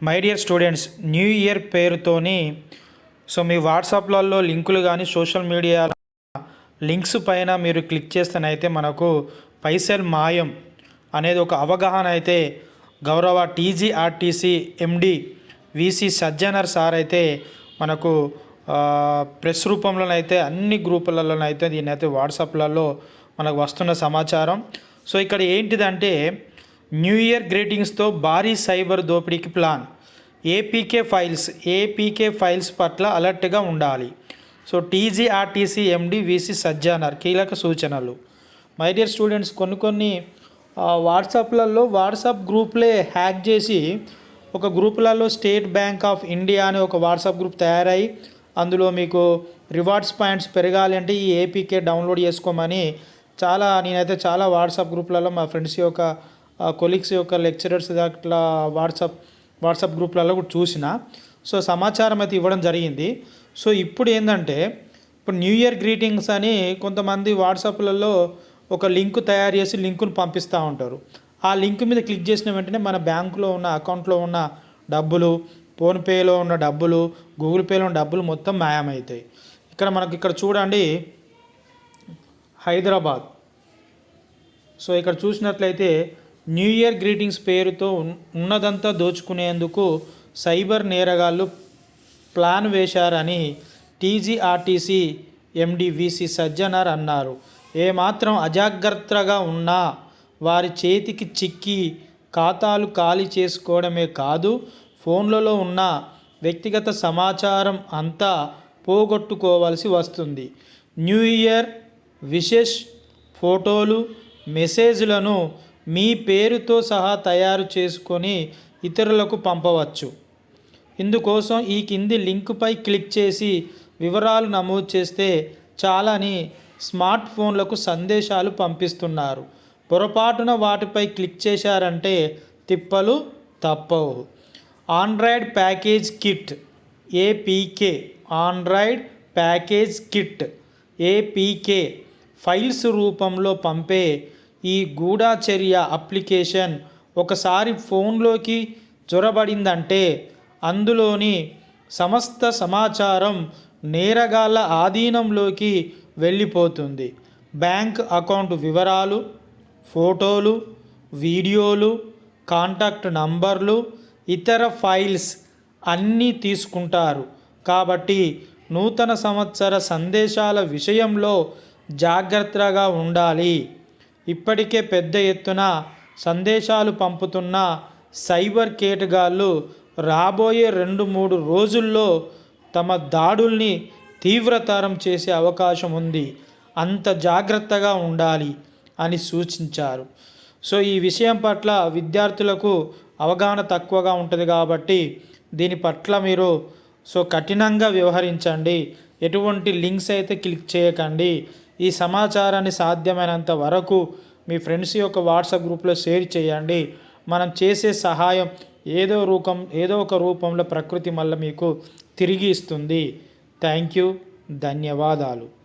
My dear students new year పేరుతోని so మీ వాట్సాప్లలో లింకులు కానీ సోషల్ మీడియా లింక్స్ పైన మీరు క్లిక్ చేస్తేనైతే మనకు పైసల్ మాయం అనేది ఒక అవగాహన అయితే గౌరవ TGRTC MD VC Sajjanar sir అయితే మనకు ప్రెస్ రూపంలోనైతే అన్ని గ్రూపులలోనైతే దీని అయితే వాట్సాప్లలో మనకు వస్తున్న సమాచారం. సో ఇక్కడ ఏంటిదంటే న్యూ ఇయర్ గ్రీటింగ్స్తో భారీ సైబర్ దోపిడీకి plan. APK files APK files పట్ల అలర్ట్గా ఉండాలి. So TGRTC MD VC Sajjanar కీలక సూచనలు. మై డియర్ స్టూడెంట్స్ కొన్ని కొన్ని వాట్సాప్లలో వాట్సాప్ గ్రూప్లే హ్యాక్ చేసి ఒక గ్రూపులలో స్టేట్ బ్యాంక్ ఆఫ్ ఇండియా అనే ఒక వాట్సాప్ గ్రూప్ తయారై అందులో మీకు రివార్డ్స్ పాయింట్స్ పెరగాలి అంటే ఈ ఏపీకే డౌన్లోడ్ చేసుకోమని చాలా నేనైతే చాలా వాట్సాప్ గ్రూప్లలో మా ఫ్రెండ్స్ యొక్క కొలీగ్స్ యొక్క లెక్చరర్స్ అట్లా వాట్సాప్ వాట్సాప్ గ్రూప్లలో కూడా చూసిన సో సమాచారం అయితే ఇవ్వడం జరిగింది. సో ఇప్పుడు ఏంటంటే ఇప్పుడు న్యూ ఇయర్ గ్రీటింగ్స్ అని కొంతమంది వాట్సాప్లలో ఒక లింక్ తయారు చేసి లింకును పంపిస్తూ ఉంటారు. ఆ లింక్ మీద క్లిక్ చేసిన వెంటనే మన బ్యాంకులో ఉన్న అకౌంట్లో ఉన్న డబ్బులు ఫోన్పేలో ఉన్న డబ్బులు గూగుల్ పేలో ఉన్న డబ్బులు మొత్తం మాయమవుతాయి. ఇక్కడ మనకి ఇక్కడ చూడండి హైదరాబాద్. సో ఇక్కడ చూసినట్లయితే న్యూ ఇయర్ గ్రీటింగ్స్ పేరుతో ఉన్నదంతా దోచుకునేందుకు సైబర్ నేరగాళ్ళు ప్లాన్ వేశారని టీజీఆర్టీసీ ఎండి విసి సజ్జనర్ అన్నారు. ఏమాత్రం అజాగ్రత్తగా ఉన్నా వారి చేతికి చిక్కి ఖాతాలు ఖాళీ చేసుకోవడమే కాదు ఫోన్లలో ఉన్న వ్యక్తిగత సమాచారం అంతా పోగొట్టుకోవాల్సి వస్తుంది. న్యూ ఇయర్ విషెస్ ఫోటోలు మెసేజ్లను మీ పేరుతో సహా తయారు చేసుకొని ఇతరులకు పంపవచ్చు. ఇందుకోసం ఈ కింది లింకుపై క్లిక్ చేసి వివరాలు నమోదు చేస్తే చాలని స్మార్ట్ ఫోన్లకు సందేశాలు పంపిస్తున్నారు. పొరపాటున వాటిపై క్లిక్ చేశారంటే తిప్పలు తప్పవు. Android package kit APK android package kit APK files రూపంలో పంపే ఈ గూఢచర్య అప్లికేషన్ ఒకసారి ఫోన్లోకి చొరబడిందంటే అందులోని సమస్త సమాచారం నేరగాళ్ళ ఆధీనంలోకి వెళ్ళిపోతుంది. బ్యాంక్ అకౌంట్ వివరాలు ఫోటోలు వీడియోలు కాంటాక్ట్ నంబర్లు ఇతర ఫైల్స్ అన్నీ తీసుకుంటారు. కాబట్టి నూతన సంవత్సర సందేశాల విషయంలో జాగ్రత్తగా ఉండాలి. ఇప్పటికే పెద్ద ఎత్తున సందేశాలు పంపుతున్న సైబర్ కేటగాళ్ళు రాబోయే రెండు మూడు రోజుల్లో తమ దాడుల్ని తీవ్రతరం చేసే అవకాశం ఉంది. అంత జాగ్రత్తగా ఉండాలి అని సూచించారు. సో ఈ విషయం పట్ల విద్యార్థులకు అవగాహన తక్కువగా ఉంటుంది కాబట్టి దీని పట్ల మీరు సో కఠినంగా వ్యవహరించండి. ఎటువంటి లింక్స్ అయితే క్లిక్ చేయకండి. ఈ సమాచారాన్ని సాధ్యమైనంత వరకు మీ ఫ్రెండ్స్ యొక్క వాట్సాప్ గ్రూప్లో షేర్ చేయండి. మనం చేసే సహాయం ఏదో రూపం ఏదో ఒక రూపంలో ప్రకృతి మళ్ళీ మీకు తిరిగి ఇస్తుంది. Thank you. ధన్యవాదాలు.